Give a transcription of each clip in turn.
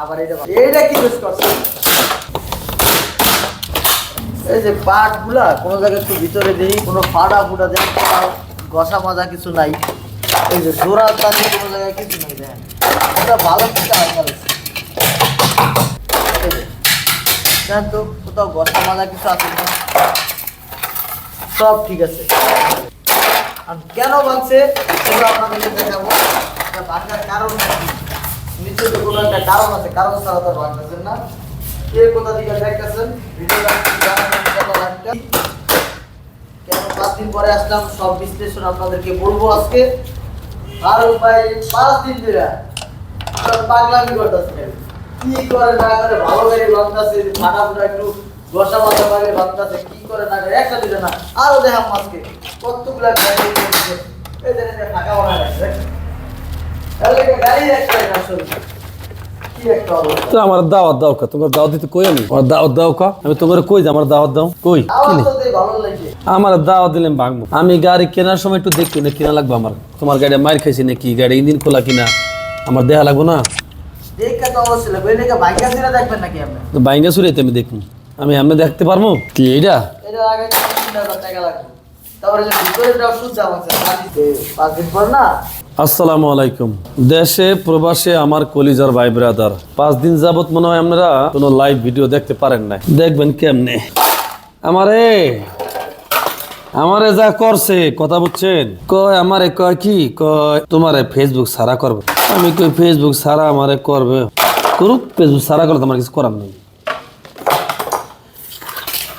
আবার এটা এই যে পাটগুলা কোনো জায়গায় একটু ভিতরে দেই কোনো ফাটা ফুটা দেন ঘষা মাজা কিছু নাই এই যে জোড়া তালি কোনো জায়গায় কিছু নাই দেখেন এটা ভালো কিছু হয় তো কোথাও ঘষা মাজা কিছু আছে কিনা? সব ঠিক আছে। আর কেন ভাঙছে সেগুলো আপনাদেরকে দেখাবো। ভাঙার কারণ কি? নিশ্চয়ই তো কোনো একটা কারণ আছে, কারণ ছাড়া তো ভাঙতেছেন না। কে কোথা থেকে দেখতেছেন। কেন পাঁচ দিন পরে আসলাম, সব বিশ্লেষণ আপনাদেরকে বলব আজকে। আর ভাই পাঁচ দিন ধরে পাগলামি করতেছে। কি করে না করে ভালো গাড়ি ভাঙতেছে ফাটা ফুটা একটু বসা ভাঙতেছে কি করে না করে একটা দিলে না আরও দেখাম আজকে। কতগুলা গাড়ি দেখেন এই ফাঁকা রাখছে দেখেন। কি গাড়ি আসলে। তো আমার দাওয়াত দাও কা তোমার দাওয়াত দিতে কই আমি? আমার দাওয়াত দাও কা আমি তোমার কই যে আমার দাওয়াত দাও। কই? আমার দাওয়াত দিলাম ভাঙবো। আমি গাড়ি কেনার সময় একটু দেখি না কিনা লাগবে আমার। তোমার গাড়ি মার খাইছি নাকি? গাড়ি ইঞ্জিন খোলা কিনা? আমার দেহা লাগবো না? দেখে তো অবশ্যই লাগবে। দেখবেন নাকি আপনি? তো বাইঙ্গা সুরিতে আমি দেখব আমি আমি দেখতে পারব? কি এইটা? আসসালামু আলাইকুম। দেশে প্রবাসে আমার কলিজার ভাই ব্রাদার। পাঁচ দিন যাবত মনে হয় আপনারা কোনো লাইভ ভিডিও দেখতে পারেন না দেখবেন কেমনে? আমারে আমারে যা করছে কথা বুঝছেন? কয় আমারে কয় কি? কয় তোমারে ফেসবুক সারা করবে। আমি কই ফেসবুক সারা আমারে করবে? করুক ফেসবুক সারা করলে তোমার কিছু করার নেই।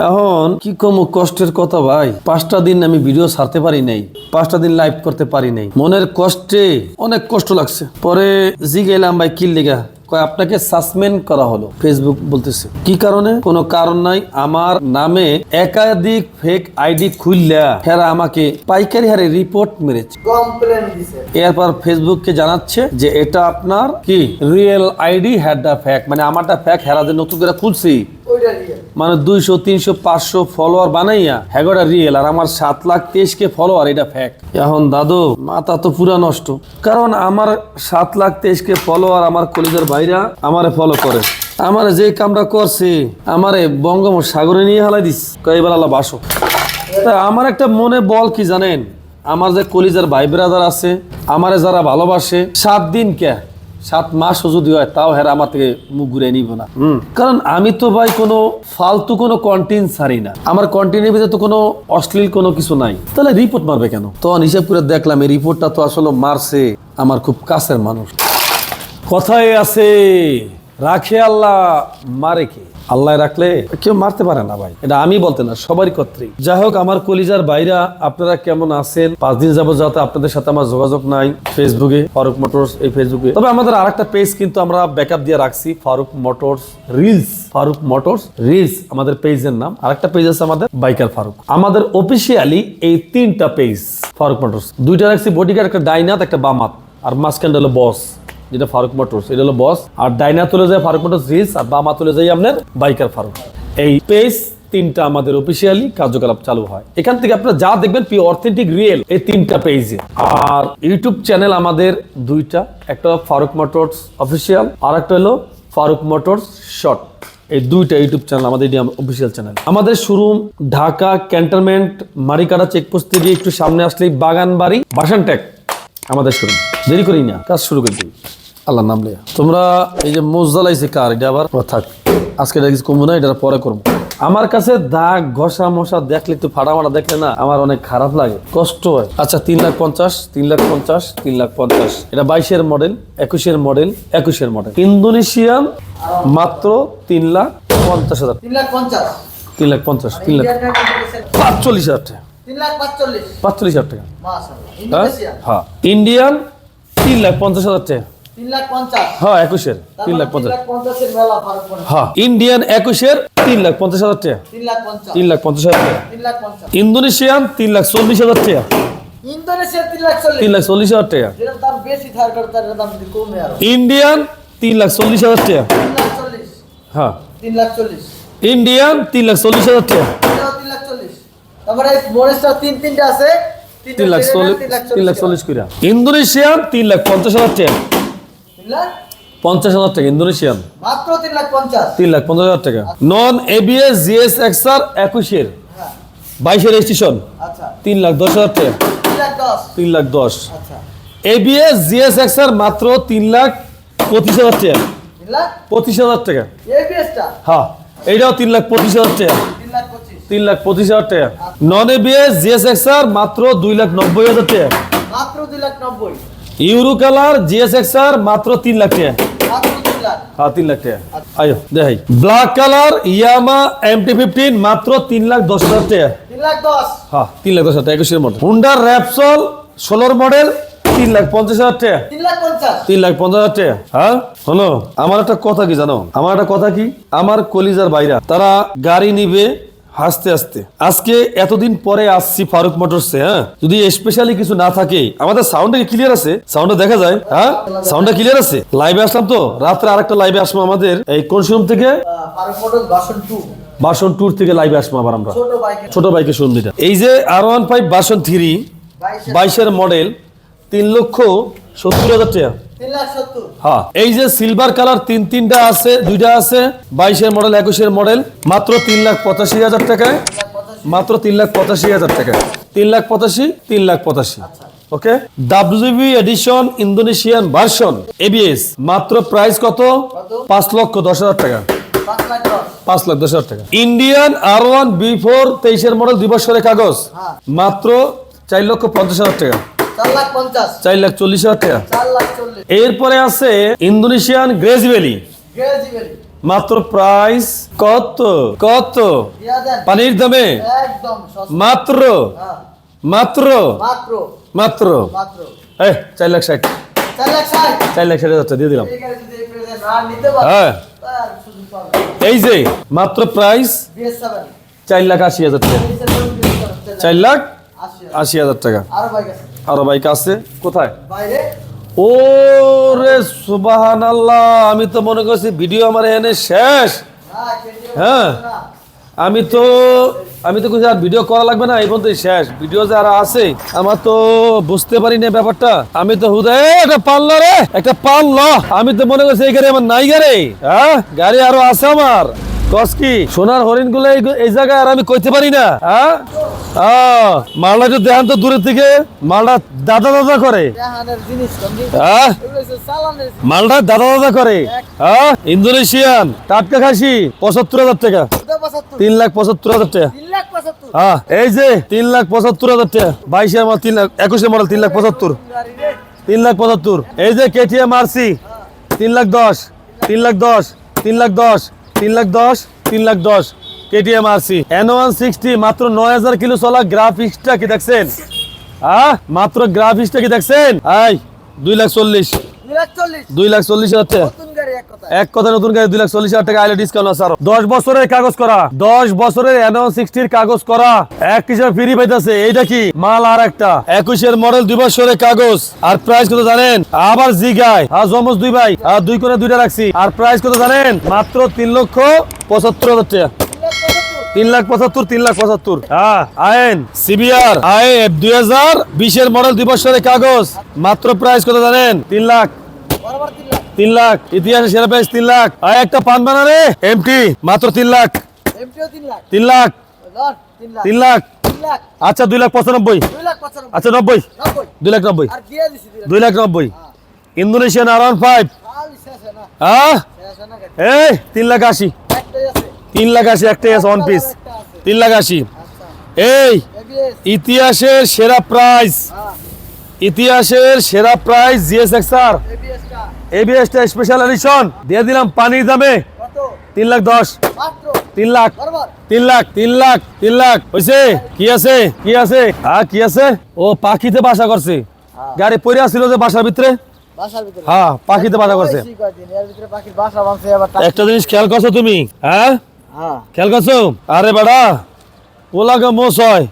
এখন কি কম কষ্টের কথা ভাই? পাঁচটা দিন আমি ভিডিও ছাড়তে পারি নাই। পাঁচটা দিন লাইভ করতে পারি নাই। মনের কষ্টে অনেক কষ্ট লাগছে। পরে জিগেলাম ভাই কি লেগা? কয় আপনাকে সাসপেন্ড করা হলো। ফেসবুক বলতেছে কি কারণে? কোনো কারণ নাই। আমার নামে একাধিক ফেক আইডি খুললা হেরা আমাকে পাইকারি হারে রিপোর্ট মেরেছে। এরপর ফেসবুককে জানাচ্ছে যে এটা আপনার কি? রিয়েল আইডি হ্যাডটা ফ্যাক মানে আমারটা ফ্যাক হেরা যে নতুন করে খুলছি। মানে দুইশো, তিনশো, পাঁচশো ফলোয়ার বানাইয়া হ্যাগোটা রিয়েল আর আমার সাত লাখ তেইশ কে ফলোয়ার এটা ফ্যাক এখন দাদু, মাথা তো পুরা নষ্ট। কারণ আমার সাত লাখ তেইশ কে ফলোয়ার আমার কলেজের ভাইরা আমারে ফলো করে। আমার যে কামটা করছে, আমারে বঙ্গোপসাগরে নিয়ে হালাই দিস কয়েবার আল্লাহ বাসো তা আমার একটা মনে বল কি জানেন? আমার যে কলিজার ভাই ব্রাদার আছে, আমারে যারা ভালোবাসে, সাত দিন কে সাত মাসও যদি হয় তাও হেরা আমার থেকে মুখ ঘুরে নিব না। কারণ আমি তো ভাই কোনো ফালতু কোনো কন্টিন ছাড়ি না। আমার কন্টেন্টের ভিতরে তো কোনো অশ্লীল কোনো কিছু নাই। তাহলে রিপোর্ট মারবে কেন? তখন হিসাব করে দেখলাম এই রিপোর্টটা তো আসলে মারছে আমার খুব কাছের মানুষ। কথায় আছে রাখে আল্লাহ মারে কে? আল্লাহ রাখলে কেউ মারতে পারে না ভাই। এটা আমি বলতে না সবারই কর্তৃক যাই হোক, আমার কলিজার বাইরা, আপনারা কেমন আছেন? পাঁচ দিন যাব যাতে আপনাদের সাথে আমার যোগাযোগ নাই ফেসবুকে, ফারুক মোটরস এই ফেসবুকে। তবে আমাদের আরেকটা পেজ কিন্তু আমরা ব্যাকআপ দিয়ে রাখছি, Faruk motors reels Faruk motors reels আমাদের পেজের নাম। আর একটা পেজ আছে আমাদের, বাইকার ফারুক। আমাদের অফিসিয়ালি এই তিনটা পেজ, ফারুক মোটরস। দুইটা রাখছি বডিগার্ড একটা ডাইনাত একটা বামাত। আর মাঝখানটা হলো বস যেটা ফারুক মোটরস, এটা হলো বস। আর ডাইনা তুলে যায় ফারুক মোটরস রিলস, আর বামা তুলে যায় আপনার বাইকার ফারুক। এই পেজ তিনটা আমাদের অফিসিয়ালি কার্যকলাপ চালু হয়। এখান থেকে আপনারা যা দেখবেন পি অথেন্টিক রিয়েল এই তিনটা পেজে আর ইউটিউব চ্যানেল আমাদের দুইটা, একটা ফারুক মোটরস অফিসিয়াল আর একটা হলো ফারুক মোটরস শর্ট এই দুইটা ইউটিউব চ্যানেল আমাদের অফিসিয়াল চ্যানেল আমাদের শোরুম ঢাকা ক্যান্টনমেন্ট মারিকাটা চেকপোস্ট থেকে একটু সামনে আসলেই বাগানবাড়ি, বাসানটেক আমাদের শুরু দেরি করি না কাজ শুরু করে দিই। আল্লাহ নাম লিয়া তোমরা এই যে মোজালাইছে কার? এটা আবার? থাক। আজকে এটা কিছু কমবো না এটা পরে করব আমার কাছে দাগ ঘষা মশা দেখলে একটু ফাটা মাটা দেখলে না আমার অনেক খারাপ লাগে কষ্ট হয়। আচ্ছা তিন লাখ পঞ্চাশ তিন লাখ পঞ্চাশ তিন লাখ পঞ্চাশ। এটা বাইশের মডেল একুশের মডেল একুশের মডেল। ইন্দোনেশিয়ান মাত্র তিন লাখ পঞ্চাশ হাজার। তিন লাখ পঞ্চাশ। তিন লাখ পঞ্চাশ তিন লাখ পাঁচচল্লিশ হাজার টাকা। তিন লাখ পাঁচচল্লিশ। পাঁচচল্লিশ হাজার টাকা। হ্যাঁ ইন্ডিয়ান তিন লাখ পঞ্চাশ হাজার টাকা। হ্যাঁ একুশের তিন লাখ পঞ্চাশ মনে হয়। হ্যাঁ ইন্ডিয়ান একুশের তিন লাখ পঞ্চাশ হাজার টাকা তিন লাখ পঞ্চাশ হাজার টাকা ইন্দোনেশিয়ান তিন লাখ চল্লিশ হাজার টাকা তিন লাখ চল্লিশ হাজার টাকা ইন্ডিয়ান তিন লাখ চল্লিশ হাজার টাকা হ্যাঁ ইন্ডিয়ান তিন লাখ চল্লিশ হাজার টাকা তিন লাখ চল্লিশ তিন লাখ চল্লিশ। করে ইন্দোনেশিয়ান তিন লাখ পঞ্চাশ হাজার টাকা পঞ্চাশ হাজার টাকা ইন্দোনেশিয়ান। মাত্র তিন লাখ পঞ্চাশ। তিন লাখ পঞ্চাশ হাজার টাকা। নন এবিএস জিএস এক্সআর একুশের। হ্যাঁ। বাইশের রেজিস্ট্রেশন আচ্ছা। তিন লাখ দশ হাজার টাকা। তিন লাখ দশ। এবিএস জিএস এক্সআর মাত্র তিন লাখ পঁচিশ হাজার টাকা। পঁচিশ হাজার টাকা। হ্যাঁ এইটাও তিন লাখ পঁচিশ হাজার টাকা। তিন লাখ পঁচিশ। হাজার টাকা। নন এবিএস জিএস এক্সআর মাত্র দুই লাখ নব্বই হাজার টাকা। মাত্র দুই লাখ নব্বই। ইউরো কালার জিএস এক্সআর মাত্র তিন লাখ টাকা। তিন লাখ। হ্যাঁ তিন লাখ টাকা। আয়ো দেখাই। Black colour Yamaha MT fifteen মাত্র তিন লাখ দশ হাজার টাকা। তিন লাখ দশ। হ্যাঁ তিন লাখ দশ হাজার টাকা একুশের মডেল। হুন্ডার র্যাপসল ষোলোর মডেল তিন লাখ পঞ্চাশ হাজার টাকা। তিন লাখ পঞ্চাশ। তিন লাখ পঞ্চাশ হাজার টাকা। হ্যাঁ হলো আমার একটা কথা কি জানো? আমার একটা কথা কি? আমার কলিজার বাইরা তারা গাড়ি নিবে হাসতে হাসতে। আজকে এতদিন পরে আসছি ফারুক মোটরসে হ্যাঁ? যদি স্পেশালি কিছু না থাকে আমাদের সাউন্ডটা কি ক্লিয়ার আছে? সাউন্ডটা দেখা যায় হ্যাঁ? সাউন্ডটা ক্লিয়ার আছে? লাইভে আসলাম তো রাত্রে আরেকটা লাইভে আসব আমাদের এই কোন শোরুম থেকে ফারুক মোটর বাসন টু বাসন ট্যুর থেকে লাইভে আসব আবার আমরা। ছোট বাইকে বাইকের যেটা এই যে আর ওয়ান ফাইভ বাসন থ্রি বাইশে বাইশের মডেল তিন লক্ষ সত্তর হাজার টাকা। হ্যাঁ এই যে সিলভার কালার তিন তিনটা আছে দুইটা আছে বাইশের মডেল একুশের মডেল মাত্র তিন লাখ পঁচাশি হাজার টাকায় মাত্র তিন লাখ পঁচাশি হাজার টাকা তিন লাখ পঁচাশি তিন লাখ পঁচাশি। Okay? WB edition Indonesian version ABS মাত্র প্রাইস কত? পাঁচ লক্ষ দশ হাজার টাকা। পাঁচ লাখ দশ। পাঁচ লাখ দশ হাজার টাকা। Indian R one V four তেইশের মডেল দুই বছরের কাগজ হ্যাঁ। মাত্র চার লক্ষ পঞ্চাশ হাজার টাকা। চার লাখ চল্লিশ হাজার টাকা। এরপরে আছে ইন্দোনেশিয়ান গ্রেজ ভ্যালি। মাত্র প্রাইস কত? কত? পানির দামে? মাত্র? হ্যাঁ। মাত্র? মাত্র। মাত্র? এই চার লাখ ষাট। চার লাখ ষাট। হাজার টাকা দিয়ে দিলাম। হ্যাঁ। এই যে মাত্র প্রাইস চার লাখ আশি হাজার টাকা। চার লাখ আশি হাজার। টাকা। আরও বাইক আছে? কোথায়? ও রে সুবাহান আল্লাহ আমি তো মনে করছি ভিডিও আমার এনে শেষ। হ্যাঁ হ্যাঁ। আমি তো আমি তো কিছু আর ভিডিও করা লাগবে না এই পর্যন্ত শেষ। ভিডিও যারা আছে আমার তো বুঝতে পারি না ব্যাপারটা। আমি তো হুদা এ, একটা পাল্লা রে একটা পাল্লা। আমি তো মনে করছি এই গাড়ি আমার নাই গাড়ি। হ্যাঁ গাড়ি আরও আছে আমার। কস কি সোনার হরিণগুলো এই জায়গায় আর আমি কইতে পারি না হ্যাঁ? মালটা একটু দেখান তো দূরের থেকে মালটা দাদা দাদা করে। মালটা দাদা দাদা করে হ্যাঁ? ইন্দোনেশিয়ান টাটকা খাসি পঁচাত্তর হাজার টাকা। তিন লাখ পঁচাত্তর হাজার টাকা। হ্যাঁ এই যে তিন লাখ পঁচাত্তর হাজার টাকা বাইশের মডেল তিন লাখ একুশের মডেল তিন লাখ পঁচাত্তর। তিন লাখ পঁচাত্তর। এই যে কেটিএম আরসি তিন লাখ দশ তিন লাখ দশ তিন লাখ দশ। তিন লাখ দশ তিন লাখ দশ KTM RC N one sixty মাত্র নয় হাজার কিলো চলা গ্রাফিক্সটা কি দেখছেন? হ্যাঁ মাত্র গ্রাফিক্সটা কি দেখছেন? আই দুই লাখ চল্লিশ। দুই লাখ চল্লিশ। হাজার গাড়ি এক কথা নতুন গাড়ি দুই লাখ চল্লিশ হাজার টাকা ডিসকাউন্ট আছে দশ বছরের কাগজ করা। দশ বছরের সিক্সটির কাগজ করা। এক হিসাবে ফ্রি পাইতেছে? এইটা কি? মাল আর একটা। একুশের মডেল দুই বছরের কাগজ। আর প্রাইস কত জানেন? আবার জিগায় আর জমজ দুই ভাই। আর দুই করে দুইটা রাখছি। আর প্রাইস কত জানেন? মাত্র তিন লক্ষ পঁচাত্তর হাজার টাকা। তিন লাখ পঁচাত্তর, তিন লাখ পঁচাত্তর। আইন সিবিআর আই দুই হাজার বিশের মডেল দুই বছরের কাগজ। মাত্র প্রাইস কত জানেন? তিন লাখ। তিন লাখ। ইতিহাসে সেরা প্রাইস তিন লাখ। আর একটা পান বানা রে এমটি মাত্র তিন লাখ। তিন লাখ। তিন লাখ। আচ্ছা দুই লাখ পঁচানব্বই। আচ্ছা নব্বই। দুই লাখ নব্বই। দুই লাখ। নব্বই। ইন্দোনেশিয়ান ফাইভ হ্যাঁ শেষ হয় না গাড়ি এই তিন লাখ আশি। তিন লাখ আশি একটাই আছে ওয়ান পিস তিন লাখ আশি। আচ্ছা। এই ইতিহাসের সেরা প্রাইস হ্যাঁ। ইতিহাসের সেরা প্রাইস জিএস এক্স আর এবিএসটা স্পেশাল এডিশন দিয়ে দিলাম পানির দামে। কত? তিন লাখ দশ। তিন লাখ। বরাবর? তিন লাখ তিন লাখ তিন লাখ। হয়েছে কি আছে? কি আছে? হ্যাঁ কি আছে? ও পাখিতে বাসা করছে। গাড়ি পড়ে আসছিল যে বাসার ভিতরে? হ্যাঁ পাখিতে বাসা করছে। একটা জিনিস খেয়াল করছ তুমি? হ্যাঁ? হ্যাঁ। খেয়াল করছ? আরে বেড়া ওলাগে মোস হয়।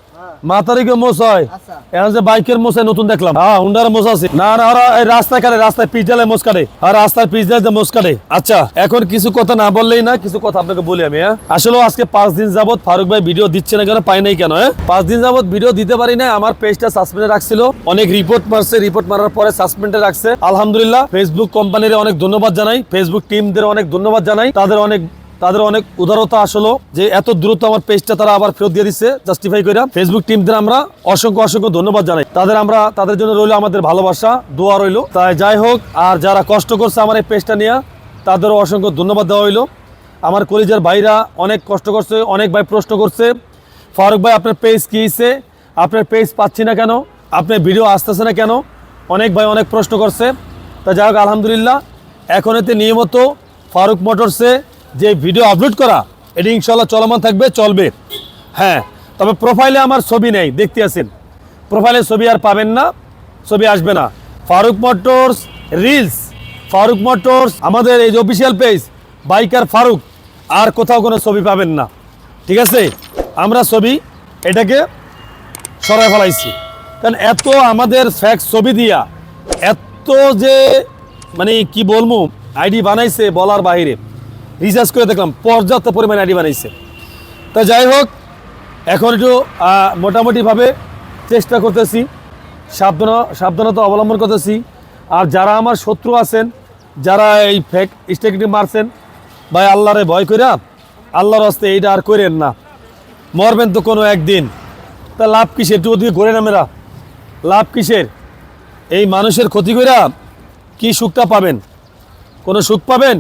হ্যাঁ হয়। আচ্ছা। এখন যে বাইকের মোসাই নতুন দেখলাম। হ্যাঁ হুন্ডার আছে। না না ওরা এই রাস্তায় কাটে রাস্তায় মোস কাটে। আর পিচ ডালে মোস কাটে। আচ্ছা এখন কিছু কথা না বললেই না কিছু কথা আপনাকে বলি আমি হ্যাঁ? আসলে আজকে পাঁচ দিন যাবত ফারুক ভাই ভিডিও দিচ্ছে না কেন পাই নাই কেন হ্যাঁ? পাঁচ দিন যাবত ভিডিও দিতে পারি না আমার পেজটা সাসপেন্ডে রাখছিল। অনেক রিপোর্ট মারছে রিপোর্ট মারার পরে সাসপেন্ডে রাখছে। আলহামদুলিল্লাহ ফেসবুক কোম্পানির অনেক ধন্যবাদ জানাই। ফেসবুক টিমদের অনেক ধন্যবাদ জানাই। তাদের অনেক তাদের অনেক উদারতা আসলো যে এত দ্রুত আমার পেজটা তারা আবার ফেরত দিয়ে দিচ্ছে জাস্টিফাই করে ফেসবুক টিমদের আমরা অসংখ্য অসংখ্য ধন্যবাদ জানাই। তাদের আমরা, তাদের জন্য রইল আমাদের ভালোবাসা, দোয়া রইল। তাই যাই হোক, আর যারা কষ্ট করছে আমার এই পেজটা নিয়ে, তাদেরও অসংখ্য ধন্যবাদ দেওয়া হইল। আমার কলিজার ভাইরা অনেক কষ্ট করছে, অনেক ভাই প্রশ্ন করছে, ফারুক ভাই, আপনার পেজ কী হয়েছে আপনার পেজ পাচ্ছি না কেন? আপনার ভিডিও আসতেছে না কেন? অনেক ভাই অনেক প্রশ্ন করছে। তা যাই হোক, আলহামদুলিল্লাহ। এখন এতে নিয়মিত ফারুক মোটরসে যে ভিডিও আপলোড করা, এটি ইনশাল্লাহ চলমান থাকবে, চলবে। হ্যাঁ তবে প্রোফাইলে আমার ছবি নেই, দেখতে আছেন। প্রোফাইলে ছবি আর পাবেন না, ছবি আসবে না। Faruk motors reels Faruk motors আমাদের এই যে অফিসিয়াল পেজ বাইকার ফারুক আর কোথাও কোনো ছবি পাবেন না। ঠিক আছে? আমরা ছবি এটাকে সরাই ফেলাইছি। কারণ এত আমাদের ফ্যাক্স ছবি দিয়া, এত যে মানে কি বলব, আইডি বানাইছে বলার বাইরে। রিসার্চ করে দেখলাম, পর্যাপ্ত পরিমাণে আইডি বানাইছে। তা যাই হোক, এখন একটু মোটামুটিভাবে চেষ্টা করতেছি, সাবধান, সাবধানতা অবলম্বন করতেছি। আর যারা আমার শত্রু আছেন, যারা এই ফেক স্টেকটি মারছেন, ভাই আল্লাহরে ভয় কইরা, আল্লাহর হস্তে এইটা আর করেন না। মরবেন তো কোনো একদিন। তা লাভ কিসের? একটু ওদিকে ঘুরে না মেরা লাভ কিসের? এই মানুষের ক্ষতি কইরা কি সুখটা পাবেন? কোনো সুখ পাবেন?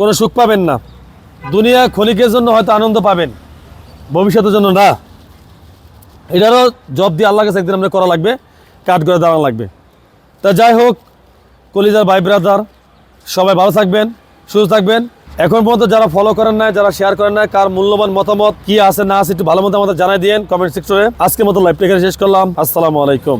কোনো সুখ পাবেন না। দুনিয়া ক্ষণিকের জন্য হয়তো আনন্দ পাবেন। ভবিষ্যতের জন্য না। এটারও জব দিয়ে আল্লাহ কাছে একদিন আমরা করা লাগবে কাট করে দাঁড়ানো লাগবে। তা যাই হোক, কলিজার ভাই ব্রাদার, সবাই ভালো থাকবেন, সুস্থ থাকবেন। এখন পর্যন্ত যারা ফলো করেন না যারা শেয়ার করেন না কার মূল্যবান মতামত, কি আছে না আছে একটু ভালো মতো আমাদের জানাই দিয়েন কমেন্ট সেকশনে আজকের মতো লাইভ শেষ করলাম। আসসালামু আলাইকুম।